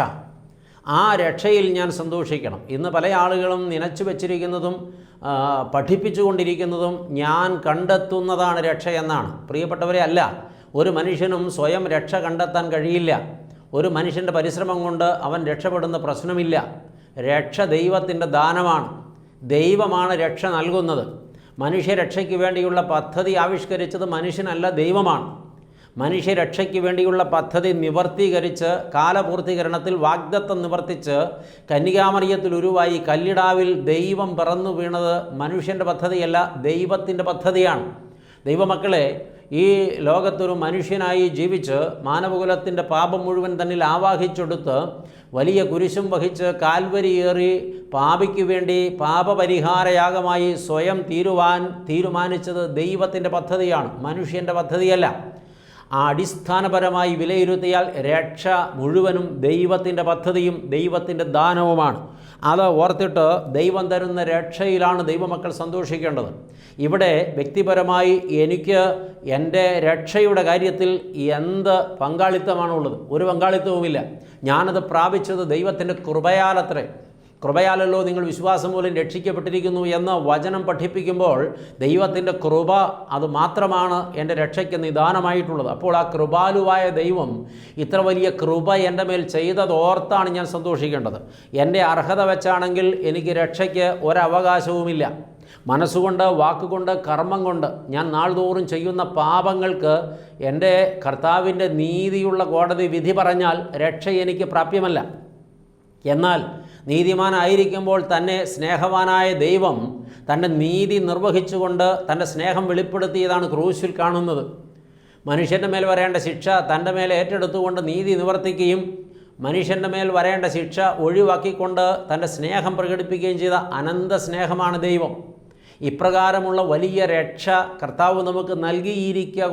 ആ രക്ഷയിൽ ഞാൻ സന്തോഷിക്കണം. ഇന്ന് പല ആളുകളും നനച്ചു വച്ചിരിക്കുന്നതും പഠിപ്പിച്ചു പഠിപ്പിച്ചുകൊണ്ടിരിക്കുന്നതും ഞാൻ കണ്ടെത്തുന്നതാണ് രക്ഷ എന്നാണ്. പ്രിയപ്പെട്ടവരെ അല്ല ഒരു മനുഷ്യനും സ്വയം രക്ഷ കണ്ടെത്താൻ കഴിയില്ല. ഒരു മനുഷ്യന്റെ പരിശ്രമം കൊണ്ട് അവൻ രക്ഷപ്പെടുന്ന പ്രശ്നമില്ല. രക്ഷ ദൈവത്തിന്റെ ദാനമാണ്. ദൈവമാണ് രക്ഷ നൽകുന്നത്. മനുഷ്യരക്ഷയ്ക്ക് വേണ്ടിയുള്ള പദ്ധതി ആവിഷ്കരിച്ചത് മനുഷ്യനല്ല ദൈവമാണ്. മനുഷ്യരക്ഷയ്ക്ക് വേണ്ടിയുള്ള പദ്ധതി നിവർത്തീകരിച്ച് കാലപൂർത്തീകരണത്തിൽ വാഗ്ദത്തം നിവർത്തിച്ച് കന്യകാമറിയത്തിൽ ഉരുവായി കല്ലിടാവിൽ ദൈവം പിറന്നു വീണത് മനുഷ്യന്റെ പദ്ധതിയല്ല ദൈവത്തിന്റെ പദ്ധതിയാണ്. ദൈവമക്കളെ ഈ ലോകത്തൊരു മനുഷ്യനായി ജീവിച്ച് മാനവകുലത്തിന്റെ പാപം മുഴുവൻ തന്നിൽ ആവാഹിച്ചെടുത്ത് വലിയ കുരിശും വഹിച്ച് കാൽവരിയേറി പാപിക്ക് വേണ്ടി പാപപരിഹാരയാഗമായി സ്വയം തീരുവാൻ തീരുമാനിച്ചത് ദൈവത്തിന്റെ പദ്ധതിയാണ്. മനുഷ്യന്റെ പദ്ധതിയല്ല. ആ അടിസ്ഥാനപരമായി വിലയിരുത്തിയാൽ രക്ഷ മുഴുവനും ദൈവത്തിന്റെ പദ്ധതിയും ദൈവത്തിന്റെ ദാനവുമാണ്. അത് ഓർത്തിട്ട് ദൈവം തരുന്ന രക്ഷയിലാണ് ദൈവമക്കൾ സന്തോഷിക്കേണ്ടത്. ഇവിടെ വ്യക്തിപരമായി എനിക്ക് എന്റെ രക്ഷയുടെ കാര്യത്തിൽ എന്ത് പങ്കാളിത്തമാണുള്ളത്? ഒരു പങ്കാളിത്തവുമില്ല. ഞാനത് പ്രാപിച്ചത് ദൈവത്തിന്റെ കൃപയാലത്രേ. കൃപയാലല്ലോ നിങ്ങൾ വിശ്വാസം മൂലം രക്ഷിക്കപ്പെട്ടിരിക്കുന്നു എന്ന വചനം പഠിപ്പിക്കുമ്പോൾ ദൈവത്തിന്റെ കൃപ അത് മാത്രമാണ് എന്റെ രക്ഷയ്ക്ക് നിദാനമായിട്ടുള്ളത്. അപ്പോൾ ആ കൃപാലുവായ ദൈവം ഇത്ര വലിയ കൃപ എന്റെ മേൽ ചെയ്തതോർത്താണ് ഞാൻ സന്തോഷിക്കേണ്ടത്. എന്റെ അർഹത വെച്ചാണെങ്കിൽ എനിക്ക് രക്ഷയ്ക്ക് ഒരവകാശവുമില്ല. മനസ്സുകൊണ്ട് വാക്കുകൊണ്ട് കർമ്മം കൊണ്ട് ഞാൻ നാൾതോറും ചെയ്യുന്ന പാപങ്ങൾക്ക് എന്റെ കർത്താവിന്റെ നീതിയുള്ള കോടതി വിധി പറഞ്ഞാൽ രക്ഷ എനിക്ക് പ്രാപ്യമല്ല. എന്നാൽ നീതിമാനായിരിക്കുമ്പോൾ തന്നെ സ്നേഹവാനായ ദൈവം തന്റെ നീതി നിർവഹിച്ചുകൊണ്ട് തന്റെ സ്നേഹം വെളിപ്പെടുത്തിയതാണ് ക്രൂശിൽ കാണുന്നത്. മനുഷ്യന്റെ മേൽ വരേണ്ട ശിക്ഷ തന്റെ മേൽ ഏറ്റെടുത്തുകൊണ്ട് നീതി നിവർത്തിക്കുകയും മനുഷ്യന്റെ മേൽ വരേണ്ട ശിക്ഷ ഒഴിവാക്കിക്കൊണ്ട് തന്റെ സ്നേഹം പ്രകടിപ്പിക്കുകയും ചെയ്ത അനന്ത സ്നേഹമാണ് ദൈവം. ഇപ്രകാരമുള്ള വലിയ രക്ഷ കർത്താവ് നമുക്ക് നൽകിയിരിക്കുക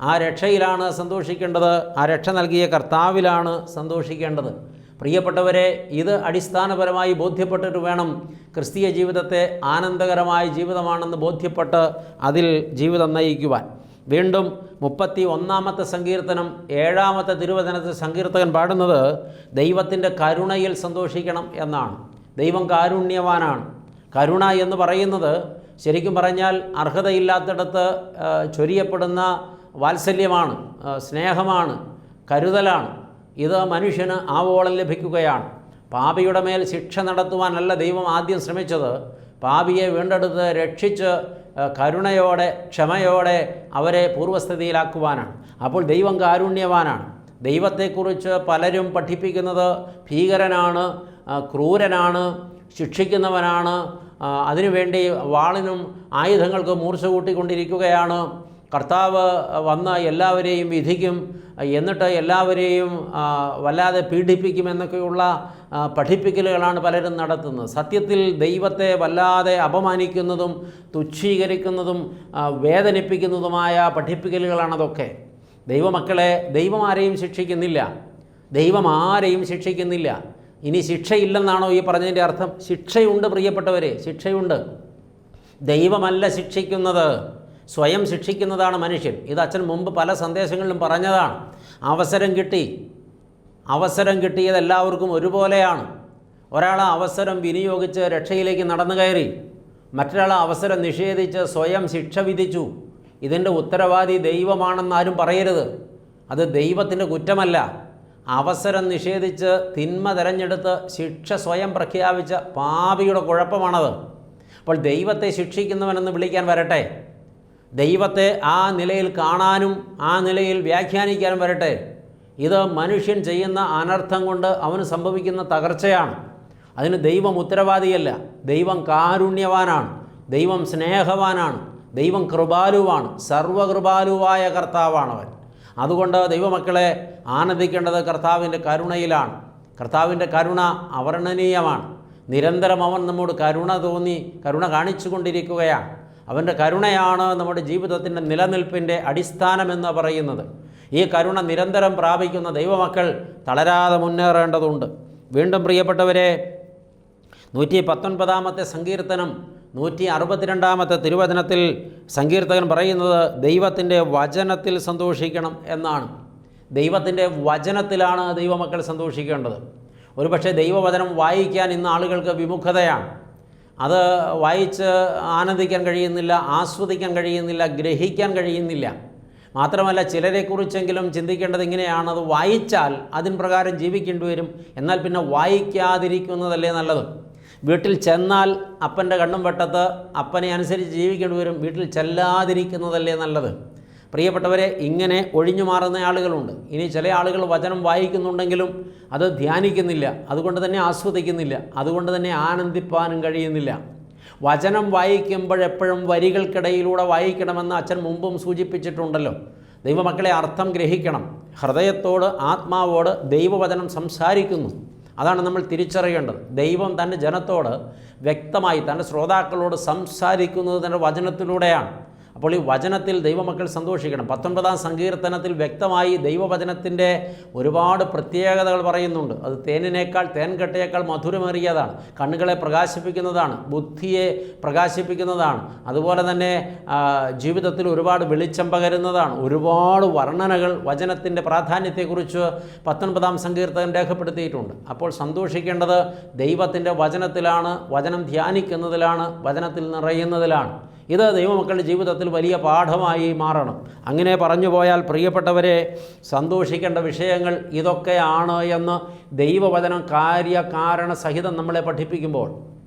ആ രക്ഷയിലാണ് സന്തോഷിക്കേണ്ടത്. ആ രക്ഷ നൽകിയ കർത്താവിലാണ് സന്തോഷിക്കേണ്ടത്. പ്രിയപ്പെട്ടവരെ ഇത് അടിസ്ഥാനപരമായി ബോധ്യപ്പെട്ടിട്ട് വേണം ക്രിസ്തീയ ജീവിതത്തെ ആനന്ദകരമായ ജീവിതമാണെന്ന് ബോധ്യപ്പെട്ട് അതിൽ ജീവിതം നയിക്കുവാൻ. വീണ്ടും മുപ്പത്തി ഒന്നാമത്തെ സങ്കീർത്തനം ഏഴാമത്തെ തിരുവചനത്തെ സങ്കീർത്തകൻ പാടുന്നത് ദൈവത്തിന്റെ കരുണയിൽ സന്തോഷിക്കണം എന്നാണ്. ദൈവം കാരുണ്യവാനാണ്. കരുണ എന്ന് പറയുന്നത് ശരിക്കും പറഞ്ഞാൽ അർഹതയില്ലാത്തിടത്ത് ചൊരിയപ്പെടുന്ന വാത്സല്യമാണ് സ്നേഹമാണ് കരുതലാണ്. ഇത് മനുഷ്യന് ആവോളം ലഭിക്കുകയാണ്. പാപിയുടെ മേൽ ശിക്ഷ നടത്തുവാനല്ല ദൈവം ആദ്യം ശ്രമിച്ചത്. പാപിയെ വീണ്ടെടുത്ത് രക്ഷിച്ച് കരുണയോടെ ക്ഷമയോടെ അവരെ പൂർവസ്ഥിതിയിലാക്കുവാനാണ് അപ്പോൾ ദൈവം കാരുണ്യവാനാണ്. ദൈവത്തെക്കുറിച്ച് പലരും പഠിപ്പിക്കുന്നത് ഭീകരനാണ് ക്രൂരനാണ് ശിക്ഷിക്കുന്നവനാണ് അതിനുവേണ്ടി വാളിനും ആയുധങ്ങൾക്കും മൂർച്ച കൂട്ടിക്കൊണ്ടിരിക്കുകയാണ്. കർത്താവ് വന്ന് എല്ലാവരെയും വിധിക്കും എന്നിട്ട് എല്ലാവരെയും വല്ലാതെ പീഡിപ്പിക്കുമെന്നൊക്കെയുള്ള പഠിപ്പിക്കലുകളാണ് പലരും നടത്തുന്നത്. സത്യത്തിൽ ദൈവത്തെ വല്ലാതെ അപമാനിക്കുന്നതും തുച്ഛീകരിക്കുന്നതും വേദനിപ്പിക്കുന്നതുമായ പഠിപ്പിക്കലുകളാണതൊക്കെ ദൈവമക്കളെ ദൈവം ആരെയും ശിക്ഷിക്കുന്നില്ല. ദൈവം ആരെയും ശിക്ഷിക്കുന്നില്ല. ഇനി ശിക്ഷയില്ലെന്നാണോ ഈ പറഞ്ഞതിന്റെ അർത്ഥം? ശിക്ഷയുണ്ട് പ്രിയപ്പെട്ടവരെ ശിക്ഷയുണ്ട്. ദൈവമല്ല ശിക്ഷിക്കുന്നത്. സ്വയം ശിക്ഷിക്കുന്നതാണ് മനുഷ്യൻ. ഇത് അച്ഛൻ മുമ്പ് പല സന്ദേശങ്ങളിലും പറഞ്ഞതാണ്. അവസരം കിട്ടി. അവസരം കിട്ടിയത് എല്ലാവർക്കും ഒരുപോലെയാണ്. ഒരാൾ അവസരം വിനിയോഗിച്ച് രക്ഷയിലേക്ക് നടന്നു കയറി. മറ്റൊരാൾ അവസരം നിഷേധിച്ച് സ്വയം ശിക്ഷ വിധിച്ചു. ഇതിന്റെ ഉത്തരവാദി ദൈവമാണെന്നാരും പറയരുത്. അത് ദൈവത്തിന്റെ കുറ്റമല്ല. അവസരം നിഷേധിച്ച് തിന്മ തിരഞ്ഞെടുത്ത് ശിക്ഷ സ്വയം പ്രഖ്യാപിച്ച പാപിയുടെ കുഴപ്പമാണത്. അപ്പോൾ ദൈവത്തെ ശിക്ഷിക്കുന്നവനെന്ന് വിളിക്കാൻ വരട്ടെ. ദൈവത്തെ ആ നിലയിൽ കാണാനും ആ നിലയിൽ വ്യാഖ്യാനിക്കാനും വരട്ടെ. ഇത് മനുഷ്യൻ ചെയ്യുന്ന അനർത്ഥം കൊണ്ട് അവന് സംഭവിക്കുന്ന തകർച്ചയാണ്. അതിന് ദൈവം ഉത്തരവാദിയല്ല. ദൈവം കാരുണ്യവാനാണ്. ദൈവം സ്നേഹവാനാണ്. ദൈവം കൃപാലുവാണ്. സർവകൃപാലുവായ കർത്താവാണവൻ. അതുകൊണ്ട് ദൈവമക്കളെ ആനന്ദിക്കേണ്ടത് കർത്താവിന്റെ കരുണയിലാണ്. കർത്താവിന്റെ കരുണ അവർണനീയമാണ് നിരന്തരം അവൻ നമ്മോട് കരുണ തോന്നി കരുണ കാണിച്ചു കൊണ്ടിരിക്കുകയാണ് അവന്റെ കരുണയാണ് നമ്മുടെ ജീവിതത്തിന്റെ നിലനിൽപ്പിന്റെ അടിസ്ഥാനമെന്ന് പറയുന്നത്. ഈ കരുണ നിരന്തരം പ്രാപിക്കുന്ന ദൈവമക്കൾ തളരാതെ മുന്നേറേണ്ടതുണ്ട്. വീണ്ടും പ്രിയപ്പെട്ടവരെ നൂറ്റി പത്തൊൻപതാമത്തെ സങ്കീർത്തനം നൂറ്റി അറുപത്തിരണ്ടാമത്തെ തിരുവചനത്തിൽ സങ്കീർത്തകൻ പറയുന്നത് ദൈവത്തിന്റെ വചനത്തിൽ സന്തോഷിക്കണം എന്നാണ്. ദൈവത്തിന്റെ വചനത്തിലാണ് ദൈവമക്കൾ സന്തോഷിക്കേണ്ടത്. ഒരുപക്ഷെ ദൈവവചനം വായിക്കാൻ ഇന്ന് ആളുകൾക്ക് വിമുഖതയാണ്. അത് വായിച്ച് ആനന്ദിക്കാൻ കഴിയുന്നില്ല ആസ്വദിക്കാൻ കഴിയുന്നില്ല ഗ്രഹിക്കാൻ കഴിയുന്നില്ല. മാത്രമല്ല ചിലരെക്കുറിച്ചെങ്കിലും ചിന്തിക്കേണ്ടത് ഇങ്ങനെയാണ്. അത് വായിച്ചാൽ അതിൻ പ്രകാരം ജീവിക്കേണ്ടി വരും. എന്നാൽ പിന്നെ വായിക്കാതിരിക്കുന്നതല്ലേ നല്ലത്? വീട്ടിൽ ചെന്നാൽ അപ്പന്റെ കണ്ണും വെട്ടത്ത് അപ്പനെ അനുസരിച്ച് ജീവിക്കേണ്ടി വരും. വീട്ടിൽ ചെല്ലാതിരിക്കുന്നതല്ലേ നല്ലത്? പ്രിയപ്പെട്ടവരെ ഇങ്ങനെ ഒഴിഞ്ഞു മാറുന്ന ആളുകളുണ്ട്. ഇനി ചില ആളുകൾ വചനം വായിക്കുന്നുണ്ടെങ്കിലും അത് ധ്യാനിക്കുന്നില്ല. അതുകൊണ്ട് തന്നെ ആസ്വദിക്കുന്നില്ല. അതുകൊണ്ട് തന്നെ ആനന്ദിപ്പാനും കഴിയുന്നില്ല. വചനം വായിക്കുമ്പോഴെപ്പോഴും വരികൾക്കിടയിലൂടെ വായിക്കണമെന്ന് അച്ഛൻ മുമ്പും സൂചിപ്പിച്ചിട്ടുണ്ടല്ലോ. ദൈവമക്കളെ അർത്ഥം ഗ്രഹിക്കണം. ഹൃദയത്തോട് ആത്മാവോട് ദൈവവചനം സംസാരിക്കുന്നു. അതാണ് നമ്മൾ തിരിച്ചറിയേണ്ടത്. ദൈവം തന്റെ ജനത്തോട് വ്യക്തമായി തന്റെ ശ്രോതാക്കളോട് സംസാരിക്കുന്നത് തന്റെ വചനത്തിലൂടെയാണ്. അപ്പോൾ ഈ വചനത്തിൽ ദൈവമക്കൾ സന്തോഷിക്കണം. പത്തൊൻപതാം സങ്കീർത്തനത്തിൽ വ്യക്തമായി ദൈവവചനത്തിന്റെ ഒരുപാട് പ്രത്യേകതകൾ പറയുന്നുണ്ട്. അത് തേനിനേക്കാൾ തേൻകട്ടയേക്കാൾ മധുരമേറിയതാണ്. കണ്ണുകളെ പ്രകാശിപ്പിക്കുന്നതാണ് ബുദ്ധിയെ പ്രകാശിപ്പിക്കുന്നതാണ്. അതുപോലെ തന്നെ ജീവിതത്തിൽ ഒരുപാട് വെളിച്ചം പകരുന്നതാണ്. ഒരുപാട് വർണനകൾ വചനത്തിന്റെ പ്രാധാന്യത്തെക്കുറിച്ച് പത്തൊൻപതാം സങ്കീർത്തകൻ രേഖപ്പെടുത്തിയിട്ടുണ്ട്. അപ്പോൾ സന്തോഷിക്കേണ്ടത് ദൈവത്തിന്റെ വചനത്തിലാണ് വചനം ധ്യാനിക്കുന്നതിലാണ് വചനത്തിൽ നിറയുന്നതിലാണ്. ഇത് ദൈവമക്കളുടെ ജീവിതത്തിൽ വലിയ പാഠമായി മാറണം. അങ്ങനെ പറഞ്ഞു പോയാൽ പ്രിയപ്പെട്ടവരെ സന്തോഷിക്കേണ്ട വിഷയങ്ങൾ ഇതൊക്കെയാണ് എന്ന് ദൈവവചനം കാര്യകാരണ സഹിതം നമ്മളെ പഠിപ്പിക്കുമ്പോൾ.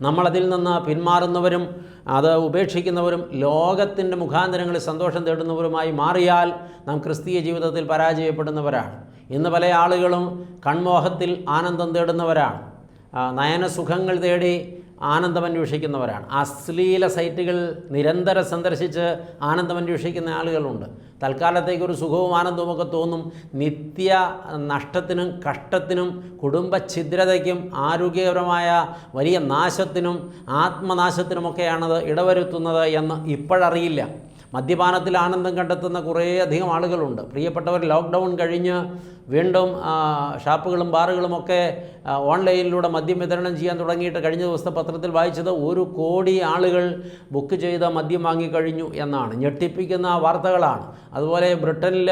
നമ്മളതിൽ നിന്ന് പിന്മാറുന്നവരും അത് ഉപേക്ഷിക്കുന്നവരും ലോകത്തിന്റെ മുഖാന്തരങ്ങളിൽ സന്തോഷം തേടുന്നവരുമായി മാറിയാൽ നാം ക്രിസ്തീയ ജീവിതത്തിൽ പരാജയപ്പെടുന്നവരാണ്. ഇന്ന് പല ആളുകളും കൺമോഹത്തിൽ ആനന്ദം തേടുന്നവരാണ്. നയനസുഖങ്ങൾ തേടി ആനന്ദം അന്വേഷിക്കുന്നവരാണ് അശ്ലീല സൈറ്റുകൾ നിരന്തരം സന്ദർശിച്ച് ആനന്ദമന്വേഷിക്കുന്ന ആളുകളുണ്ട്. തൽക്കാലത്തേക്ക് ഒരു സുഖവും ആനന്ദവും ഒക്കെ തോന്നും. നിത്യ നഷ്ടത്തിനും കഷ്ടത്തിനും കുടുംബഛിദ്രതയ്ക്കും ആരോഗ്യപരമായ വലിയ നാശത്തിനും ആത്മനാശത്തിനുമൊക്കെയാണത് ഇടവരുത്തുന്നത് എന്ന് ഇപ്പോഴറിയില്ല. മദ്യപാനത്തിൽ ആനന്ദം കണ്ടെത്തുന്ന കുറേയധികം ആളുകളുണ്ട്. പ്രിയപ്പെട്ടവർ ലോക്ക്ഡൗൺ കഴിഞ്ഞ് വീണ്ടും ഷാപ്പുകളും ബാറുകളുമൊക്കെ ഓൺലൈനിലൂടെ മദ്യം വിതരണം ചെയ്യാൻ തുടങ്ങിയിട്ട് കഴിഞ്ഞ ദിവസത്തെ പത്രത്തിൽ വായിച്ചത് ഒരു കോടി ആളുകൾ ബുക്ക് ചെയ്ത മദ്യം വാങ്ങിക്കഴിഞ്ഞു എന്നാണ്. ഞെട്ടിപ്പിക്കുന്ന വാർത്തകളാണ്. അതുപോലെ ബ്രിട്ടനിൽ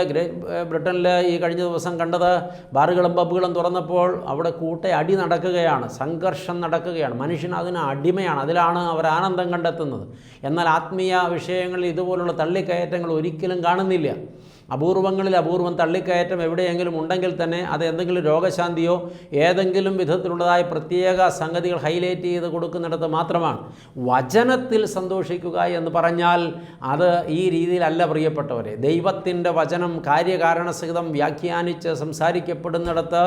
ബ്രിട്ടനിൽ ഈ കഴിഞ്ഞ ദിവസം കണ്ടത് ബാറുകളും പബ്ബുകളും തുറന്നപ്പോൾ അവിടെ കൂട്ട അടി നടക്കുകയാണ് സംഘർഷം നടക്കുകയാണ്. മനുഷ്യൻ അതിന് അടിമയാണ് അതിലാണ് അവർ ആനന്ദം കണ്ടെത്തുന്നത്. എന്നാൽ ആത്മീയ വിഷയങ്ങളിൽ ഇതുപോലുള്ള തള്ളിക്കയറ്റങ്ങൾ ഒരിക്കലും കാണുന്നില്ല. അപൂർവങ്ങളിൽ അപൂർവം തള്ളിക്കയറ്റം എവിടെയെങ്കിലും ഉണ്ടെങ്കിൽ തന്നെ അത് എന്തെങ്കിലും രോഗശാന്തിയോ ഏതെങ്കിലും വിധത്തിലുള്ളതായ പ്രത്യേക സംഗതികൾ ഹൈലൈറ്റ് ചെയ്ത് കൊടുക്കുന്നിടത്ത് മാത്രമാണ്. വചനത്തിൽ സന്തോഷിക്കുക എന്ന് പറഞ്ഞാൽ അത് ഈ രീതിയിലല്ല പ്രിയപ്പെട്ടവരെ. ദൈവത്തിന്റെ വചനം കാര്യകാരണസഹിതം വ്യാഖ്യാനിച്ച് സംസാരിക്കപ്പെടുന്നിടത്ത്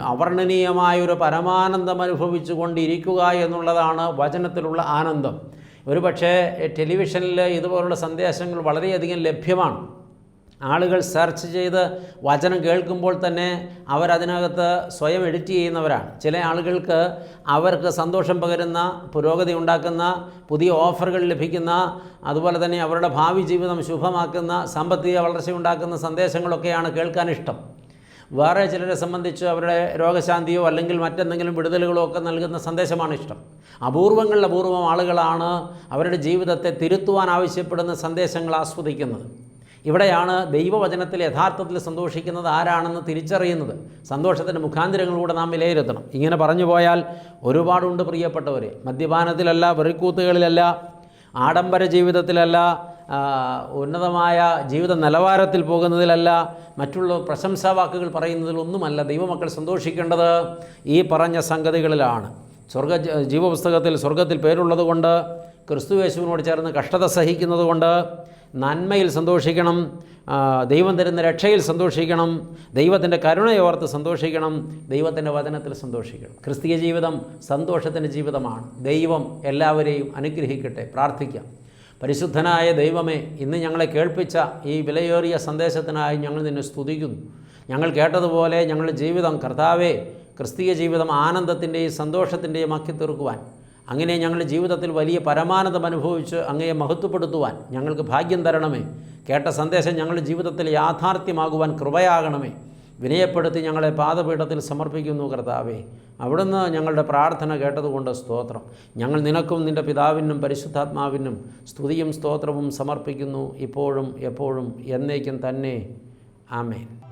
അവർണനീയമായൊരു പരമാനന്ദം അനുഭവിച്ചു കൊണ്ടിരിക്കുക എന്നുള്ളതാണ് വചനത്തിലുള്ള ആനന്ദം. ഒരു പക്ഷേ ടെലിവിഷനിൽ ഇതുപോലുള്ള സന്ദേശങ്ങൾ വളരെയധികം ലഭ്യമാണ്. ആളുകൾ സെർച്ച് ചെയ്ത് വചനം കേൾക്കുമ്പോൾ തന്നെ അവരതിനകത്ത് സ്വയം എഡിറ്റ് ചെയ്യുന്നവരാണ്. ചില ആളുകൾക്ക് അവർക്ക് സന്തോഷം പകരുന്ന പുരോഗതി ഉണ്ടാക്കുന്ന പുതിയ ഓഫറുകൾ ലഭിക്കുന്ന അതുപോലെ തന്നെ അവരുടെ ഭാവി ജീവിതം ശുഭമാക്കുന്ന സാമ്പത്തിക വളർച്ച ഉണ്ടാക്കുന്ന സന്ദേശങ്ങളൊക്കെയാണ് കേൾക്കാൻ ഇഷ്ടം. വേറെ ചിലരെ സംബന്ധിച്ച് അവരുടെ രോഗശാന്തിയോ അല്ലെങ്കിൽ മറ്റെന്തെങ്കിലും വിടുതലുകളോ ഒക്കെ നൽകുന്ന സന്ദേശമാണ് ഇഷ്ടം. അപൂർവങ്ങളിൽ അപൂർവം ആളുകളാണ് അവരുടെ ജീവിതത്തെ തിരുത്തുവാൻ ആവശ്യപ്പെടുന്ന സന്ദേശങ്ങൾ ആസ്വദിക്കുന്നത്. ഇവിടെയാണ് ദൈവവചനത്തിൽ യഥാർത്ഥത്തിൽ സന്തോഷിക്കുന്നത് ആരാണെന്ന് തിരിച്ചറിയുന്നത്. സന്തോഷത്തിന്റെ മുഖാന്തരങ്ങളിലൂടെ നാം വിലയിരുത്തണം. ഇങ്ങനെ പറഞ്ഞു പോയാൽ ഒരുപാടുണ്ട് പ്രിയപ്പെട്ടവരെ. മദ്യപാനത്തിലല്ല വെറിക്കൂത്തുകളിലല്ല ആഡംബര ജീവിതത്തിലല്ല ഉന്നതമായ ജീവിത നിലവാരത്തിൽ പോകുന്നതിലല്ല മറ്റുള്ള പ്രശംസാ വാക്കുകൾ പറയുന്നതിലൊന്നുമല്ല ദൈവമക്കൾ സന്തോഷിക്കേണ്ടത് ഈ പറഞ്ഞ സംഗതികളിലാണ്. സ്വർഗ ജീവപുസ്തകത്തിൽ സ്വർഗത്തിൽ പേരുള്ളത് കൊണ്ട് ക്രിസ്തു യേശുവിനോട് ചേർന്ന് കഷ്ടത സഹിക്കുന്നതുകൊണ്ട് നന്മയിൽ സന്തോഷിക്കണം ദൈവം തരുന്ന രക്ഷയിൽ സന്തോഷിക്കണം ദൈവത്തിന്റെ കരുണയോർത്ത് സന്തോഷിക്കണം ദൈവത്തിന്റെ വചനത്തിൽ സന്തോഷിക്കണം. ക്രിസ്തീയ ജീവിതം സന്തോഷത്തിന്റെ ജീവിതമാണ്. ദൈവം എല്ലാവരെയും അനുഗ്രഹിക്കട്ടെ പ്രാർത്ഥിക്കാം. പരിശുദ്ധനായ ദൈവമേ ഇന്ന് ഞങ്ങളെ കേൾപ്പിച്ച ഈ വിലയേറിയ സന്ദേശത്തിനായി ഞങ്ങൾ നിന്നെ സ്തുതിക്കുന്നു. ഞങ്ങൾ കേട്ടതുപോലെ ഞങ്ങളുടെ ജീവിതം കർത്താവേ ക്രിസ്തീയ ജീവിതം ആനന്ദത്തിന്റെയും സന്തോഷത്തിന്റെയും ആക്കി തീർക്കുവാൻ അങ്ങനെ ഞങ്ങളുടെ ജീവിതത്തിൽ വലിയ പരമാനന്ദം അനുഭവിച്ച് അങ്ങയെ മഹത്വപ്പെടുത്തുവാൻ ഞങ്ങൾക്ക് ഭാഗ്യം തരണമേ. കേട്ട സന്ദേശം ഞങ്ങളുടെ ജീവിതത്തിൽ യാഥാർത്ഥ്യമാകുവാൻ കൃപയാകണമേ. വിനയപ്പെടുത്തി ഞങ്ങളെ പാദപീഠത്തിൽ സമർപ്പിക്കുന്നു കർത്താവേ. അവിടുന്ന് ഞങ്ങളുടെ പ്രാർത്ഥന കേട്ടതുകൊണ്ട് സ്തോത്രം. ഞങ്ങൾ നിനക്കും നിന്റെ പിതാവിനും പരിശുദ്ധാത്മാവിനും സ്തുതിയും സ്തോത്രവും സമർപ്പിക്കുന്നു ഇപ്പോഴും എപ്പോഴും എന്നേക്കും തന്നെ. ആമേൻ.